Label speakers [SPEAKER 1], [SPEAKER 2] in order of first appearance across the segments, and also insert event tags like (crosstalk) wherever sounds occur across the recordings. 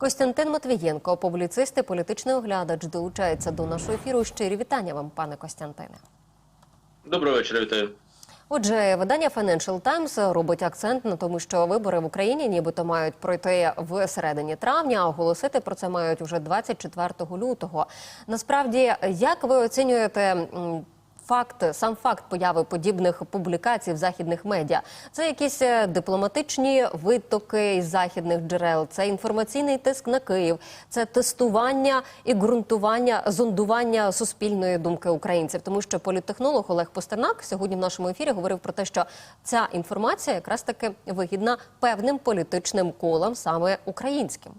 [SPEAKER 1] Костянтин Матвієнко, публіцист і політичний оглядач, долучається до нашого ефіру. Щирі вітання вам, пане Костянтине.
[SPEAKER 2] Доброго вечора, вітаю.
[SPEAKER 1] Отже, видання Financial Times робить акцент на тому, що вибори в Україні нібито мають пройти в середині травня. а Оголосити про це мають уже 24 лютого. Насправді, як ви оцінюєте факт, сам факт появи подібних публікацій в західних медіа? Це якісь е, дипломатичні витоки із західних джерел, це інформаційний тиск на Київ, це тестування і ґрунтування, зондування суспільної думки українців. Тому що політтехнолог Олег Постернак сьогодні в нашому ефірі говорив про те, що ця інформація якраз таки вигідна певним політичним колам, саме українським.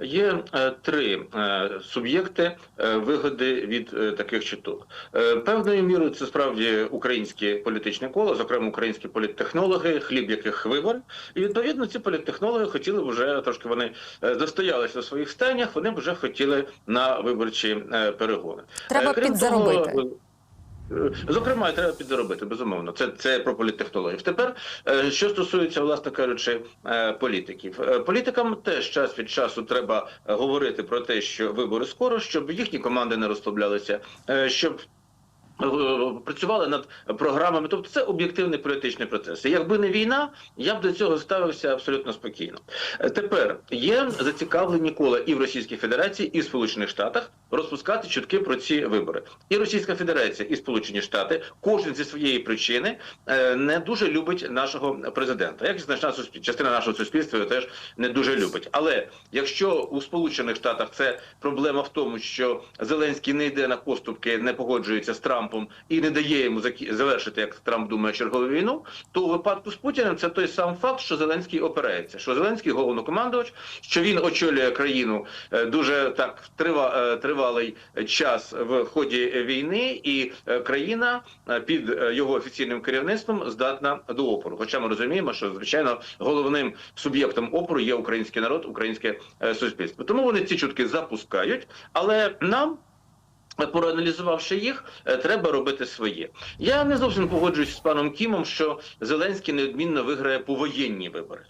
[SPEAKER 2] Є е, три е, суб'єкти е, вигоди від е, таких чуток. Е, певною мірою це справді українське політичне коло, зокрема українські політтехнологи, хліб яких вибори. І відповідно ці політтехнологи хотіли б вже трошки вони е, застоялися у своїх станях. Вони б вже хотіли на виборчі е, перегони.
[SPEAKER 1] Треба
[SPEAKER 2] Е, крім
[SPEAKER 1] підзаробити.
[SPEAKER 2] того, Зокрема, і треба підзаробити, безумовно. Це, це про політтехнологів. Тепер, е, що стосується, власне кажучи, е, політиків. Е, Політикам теж час від часу треба е, говорити про те, що вибори скоро, щоб їхні команди не розслаблялися, е, щоб е, працювали над програмами. Тобто це об'єктивний політичний процес. І якби не війна, я б до цього ставився абсолютно спокійно. Е, Тепер є зацікавлені кола і в Російській Федерації, і в Сполучених Штатах розпускати чутки про ці вибори. І Російська Федерація, і Сполучені Штати, кожен зі своєї причини е, не дуже любить нашого президента. Як значна частина нашого суспільства його теж не дуже любить. Але якщо у Сполучених Штатах це проблема в тому, що Зеленський не йде на поступки, не погоджується з Трампом і не дає йому завершити, як Трамп думає, чергову війну, то у випадку з Путіним це той сам факт, що Зеленський опирається, що Зеленський головнокомандувач, що він очолює країну е, дуже так е, тривалий час в ході війни, і е, країна під його офіційним керівництвом здатна до опору. Хоча ми розуміємо, що звичайно головним суб'єктом опору є український народ, українське суспільство. Тому вони ці чутки запускають, але нам. Проаналізувавши їх, е, треба робити своє. Я не зовсім погоджуюсь з паном Кімом, що Зеленський неодмінно виграє повоєнні вибори.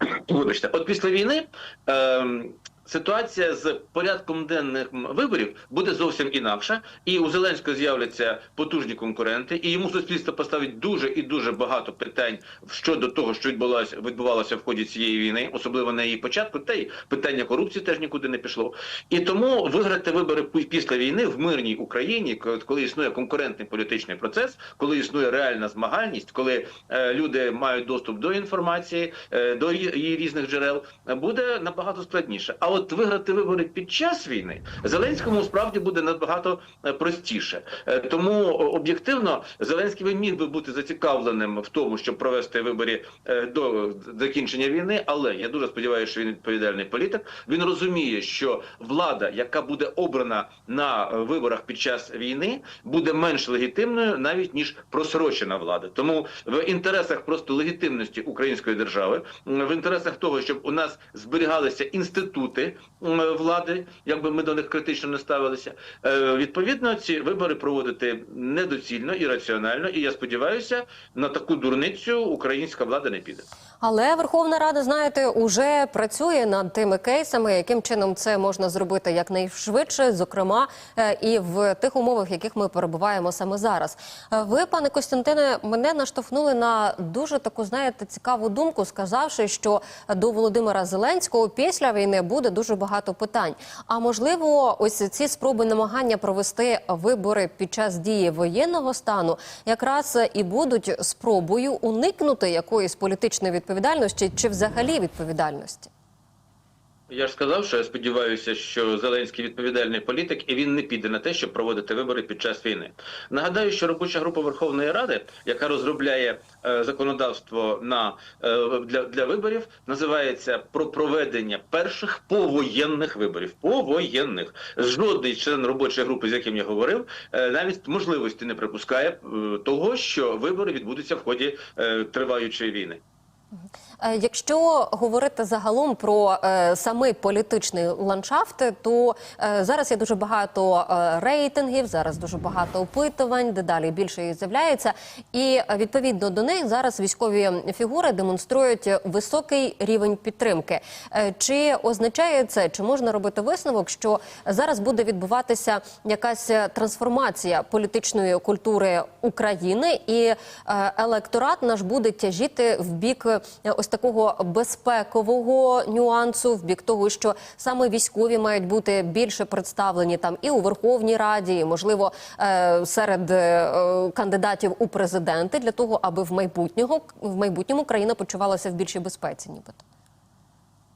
[SPEAKER 2] (clears throat) Вибачте, от після війни ем, ситуація з порядком денних виборів буде зовсім інакша, і у Зеленського з'являться потужні конкуренти, і йому суспільство поставить дуже і дуже багато питань щодо того, що відбувалося відбувалося в ході цієї війни, особливо на її початку. Та й питання корупції теж нікуди не пішло. І тому виграти вибори після війни в мирній Україні, коли існує конкурентний політичний процес, коли існує реальна змагальність, коли е, люди мають доступ до інформації, е, до її різних джерел, буде набагато складніше. А виграти вибори під час війни Зеленському справді буде набагато е, простіше. Е, Тому об'єктивно Зеленський міг би бути зацікавленим в тому, щоб провести вибори е, до закінчення війни. Але я дуже сподіваюся, що він відповідальний політик. Він розуміє, що влада, яка буде обрана на виборах під час війни, буде менш легітимною навіть ніж просрочена влада. Тому в інтересах просто легітимності української держави, в інтересах того, щоб у нас зберігалися інститути влади, якби ми до них критично не ставилися. Е, Відповідно, ці вибори проводити недоцільно і раціонально. І я сподіваюся, на таку дурницю українська влада не піде.
[SPEAKER 1] Але Верховна Рада, знаєте, уже працює над тими кейсами, яким чином це можна зробити якнайшвидше, зокрема е, і в тих умовах, в яких ми перебуваємо саме зараз. Е, Ви, пане Костянтине, мене наштовхнули на дуже таку, знаєте, цікаву думку, сказавши, що до Володимира Зеленського після війни буде дуже багато питань. А можливо, ось ці спроби намагання провести вибори під час дії воєнного стану якраз і будуть спробою уникнути якоїсь політичної відповідальності чи взагалі відповідальності.
[SPEAKER 2] Я ж сказав, що я сподіваюся, що Зеленський відповідальний політик, і він не піде на те, щоб проводити вибори під час війни. Нагадаю, що робоча група Верховної Ради, яка розробляє е, законодавство на е, для, для виборів, називається про проведення перших повоєнних виборів. Повоєнних жодний член робочої групи, з яким я говорив, е, навіть можливості не припускає е, того, що вибори відбудуться в ході е, триваючої війни.
[SPEAKER 1] Е, Якщо говорити загалом про е, самий політичний ландшафт, то е, зараз є дуже багато е, рейтингів, зараз дуже багато опитувань, дедалі більше їх з'являється, і е, відповідно до них зараз військові фігури демонструють високий рівень підтримки. Е, чи означає це, чи можна робити висновок, що зараз буде відбуватися якась трансформація політичної культури України, і е, електорат наш буде тяжіти в бік ось такого безпекового нюансу, в бік того, що саме військові мають бути більше представлені там і у Верховній Раді, і, можливо, е, серед е, кандидатів у президенти для того, аби в майбутнього в майбутньому країна почувалася в більшій безпеці, нібито.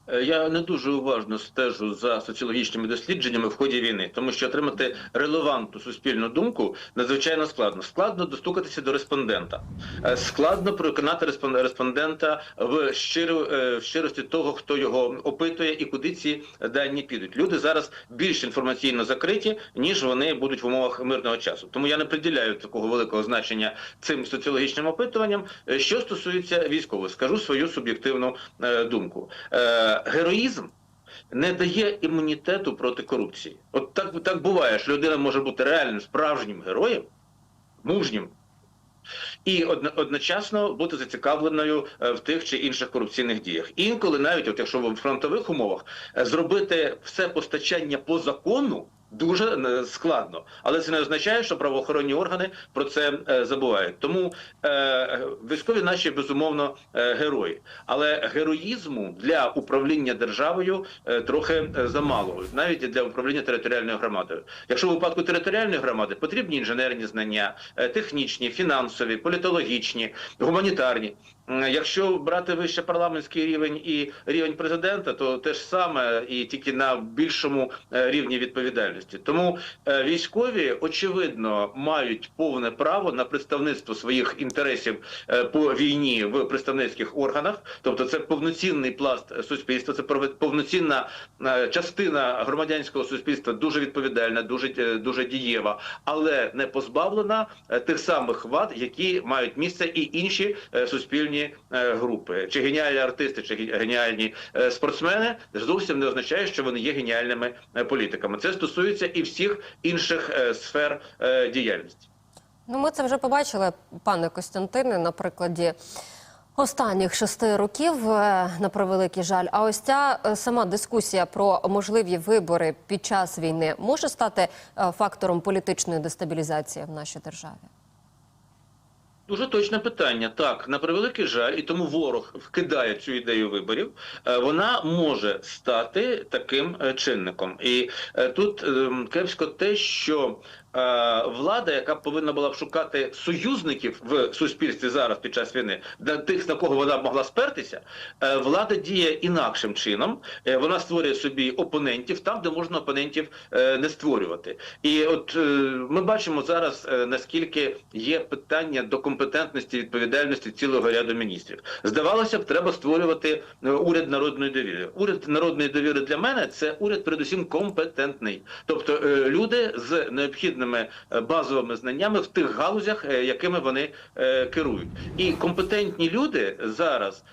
[SPEAKER 2] Е, Я не дуже уважно стежу за соціологічними дослідженнями в ході війни, тому що отримати релевантну суспільну думку надзвичайно складно. Складно достукатися до респондента, Е, складно переконати респон- респондента в щиру е, в щирості того, хто його опитує і куди ці дані підуть. Люди зараз більш інформаційно закриті, ніж вони будуть в умовах мирного часу. Тому я не приділяю такого великого значення цим соціологічним опитуванням. Що стосується військових, скажу свою суб'єктивну думку. Героїзм не дає імунітету проти корупції. От так, так буває, що людина може бути реальним справжнім героєм, мужнім. І одно- одночасно бути зацікавленою е, в тих чи інших корупційних діях. Інколи, навіть от якщо в фронтових умовах, е, зробити все постачання по закону дуже е, складно, але це не означає, що правоохоронні органи про це е, забувають. Тому е, військові наші безумовно е, герої, але героїзму для управління державою трохи замало, навіть для управління територіальною громадою. Якщо в випадку територіальної громади потрібні інженерні знання, технічні, фінансові, політологічні, гуманітарні. Якщо брати вище парламентський рівень і рівень президента, то те ж саме і тільки на більшому е, рівні відповідальності. Тому е, військові очевидно мають повне право на представництво своїх інтересів е, по війні в представницьких органах, тобто це повноцінний пласт суспільства, це повноцінна частина громадянського суспільства, дуже відповідальна, дуже дуже дієва, але не позбавлена тих самих вад, які мають місце і інші суспільні е, групи. Чи геніальні артисти, чи ге- геніальні е, спортсмени зовсім не означає, що вони є геніальними е, політиками. Це стосується і всіх інших сфер діяльності.
[SPEAKER 1] Ну, ми це вже побачили, пане Костянтине, на прикладі останніх шести років, на превеликий жаль. А ось ця сама дискусія про можливі вибори під час війни може стати фактором політичної дестабілізації в нашій державі.
[SPEAKER 2] Дуже точне питання. Так, на превеликий жаль, і тому ворог вкидає цю ідею виборів. Е, Вона може стати таким е, чинником. І е, тут ем, кепсько те, що влада, яка повинна була б шукати союзників в суспільстві зараз під час війни, на тих, на кого вона могла спертися, е, влада діє інакшим чином. Е, Вона створює собі опонентів там, де можна опонентів е, не створювати. І от е, ми бачимо зараз, е, наскільки є питання до компетентності відповідальності цілого ряду міністрів. Здавалося б, треба створювати е, уряд народної довіри. Уряд народної довіри для мене це уряд, передусім компетентний, тобто е, люди з необхідними е, базовими знаннями в тих галузях, е, якими вони е, керують. І компетентні люди зараз,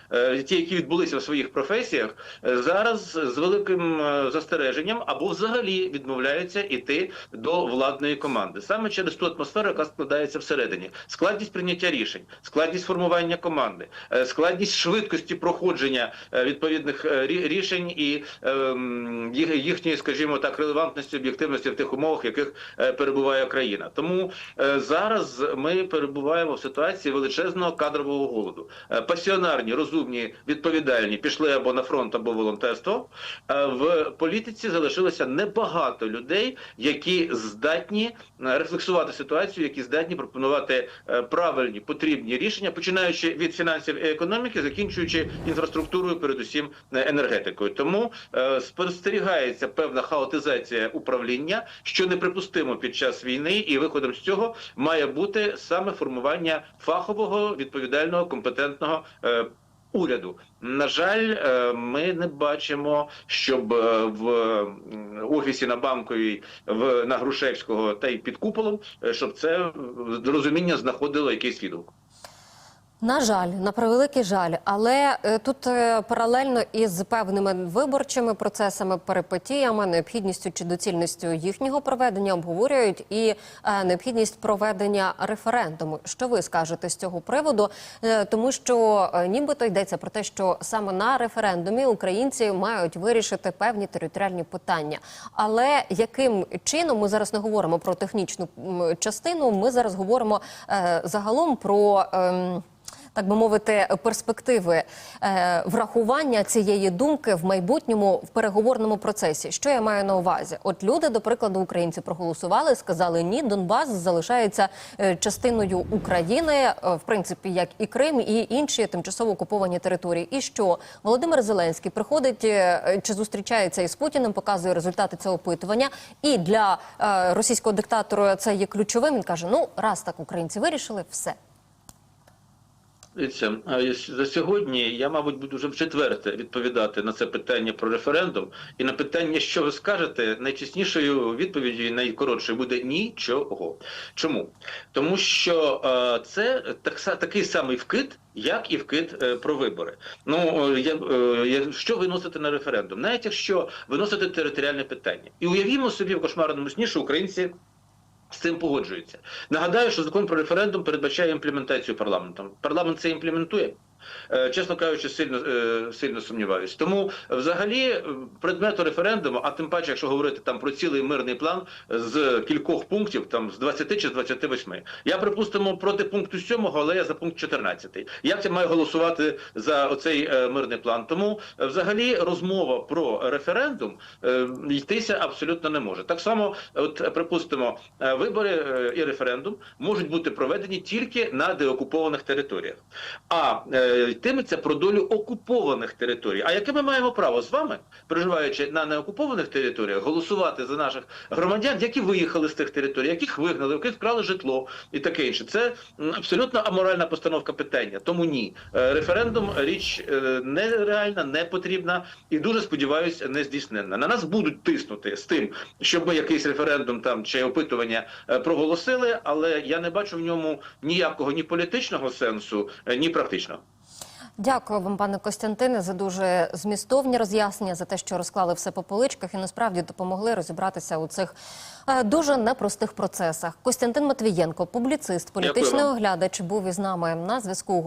[SPEAKER 2] ті, які відбулися в своїх професіях, зараз з великим застереженням або взагалі відмовляються іти до владної команди саме через ту атмосферу, яка складається всередині. Складність прийняття рішень, складність формування команди, складність швидкості проходження відповідних рішень і ем, їхньої, скажімо так, релевантності, об'єктивності в тих умовах, в яких е, перебуває країна. Тому е, зараз ми перебуваємо в ситуації величезного кадрового голоду. Е, Пасіонарні, розумні, відповідальні пішли або на фронт, або волонтерство. Е, В політиці залишилося небагато людей, які здатні рефлексувати ситуацію, які здатні пропонувати правильні потрібні рішення, починаючи від фінансів і економіки, закінчуючи інфраструктурою, передусім енергетикою. Тому спостерігається певна хаотизація управління, що неприпустимо під час війни, і виходом з цього має бути саме формування фахового, відповідального, компетентного. е, Уряду на жаль, е, ми не бачимо, щоб е, в офісі на банковій в на Грушевського та й під куполом, щоб це розуміння знаходило якийсь відгук.
[SPEAKER 1] На жаль, на превеликий жаль, але е, тут е, паралельно із певними виборчими процесами, перипетіями, необхідністю чи доцільністю їхнього проведення обговорюють і е, необхідність проведення референдуму. Що ви скажете з цього приводу? Тому що нібито йдеться про те, що саме на референдумі українці мають вирішити певні територіальні питання. Але яким чином ми зараз не говоримо про технічну частину? Ми зараз говоримо загалом про. Так би мовити, перспективи е, врахування цієї думки в майбутньому в переговорному процесі. Що я маю на увазі? От люди, до прикладу, українці проголосували, сказали ні, Донбас залишається е, частиною України, е, в принципі, як і Крим, і інші тимчасово окуповані території. І що Володимир Зеленський приходить чи зустрічається із Путіним, показує результати цього опитування. І для російського диктатора це є ключовим. Він каже: ну раз так українці вирішили, все.
[SPEAKER 2] Е, за сьогодні я, мабуть, буду вже в четверте відповідати на це питання про референдум. І на питання, що ви скажете, найчеснішою відповіддю найкоротшою буде нічого. Чому? Тому що е, це так, такий самий вкид, як і вкид е, про вибори. Ну е, я, я, що виносити на референдум? Навіть якщо виносити територіальне питання, і уявімо собі в кошмарному сні, що українці. З цим погоджується. Нагадаю, що закон про референдум передбачає імплементацію парламентом. Парламент це імплементує. Е, Чесно кажучи, сильно е, сильно сумніваюсь. Тому взагалі е, предмету референдуму, а тим паче, якщо говорити там про цілий мирний план з кількох пунктів, там з 20 чи з 28. Я припустимо проти пункту 7, але я за пункт 14. Як я маю голосувати за оцей мирний план? Тому взагалі розмова про референдум йтися абсолютно не може. Так само, от припустимо, вибори і референдум можуть бути проведені тільки на деокупованих територіях. А йтиметься про долю окупованих територій. А яке ми маємо право з вами, проживаючи на неокупованих територіях, голосувати за наших громадян, які виїхали з тих територій, яких вигнали, яких вкрали житло і таке інше? Це абсолютно аморальна постановка питання. Тому ні, Е, референдум річ е, нереальна, не потрібна і дуже сподіваюся, не здійсненна. На нас будуть тиснути з тим, щоб ми якийсь референдум там чи опитування е, проголосили, але я не бачу в ньому ніякого ні політичного сенсу, е, ні практичного.
[SPEAKER 1] Дякую вам, пане Костянтине, за дуже змістовні роз'яснення, за те, що розклали все по поличках і насправді допомогли розібратися у цих е, дуже непростих процесах. Костянтин Матвієнко, публіцист, політичний оглядач, був із нами на зв'язку.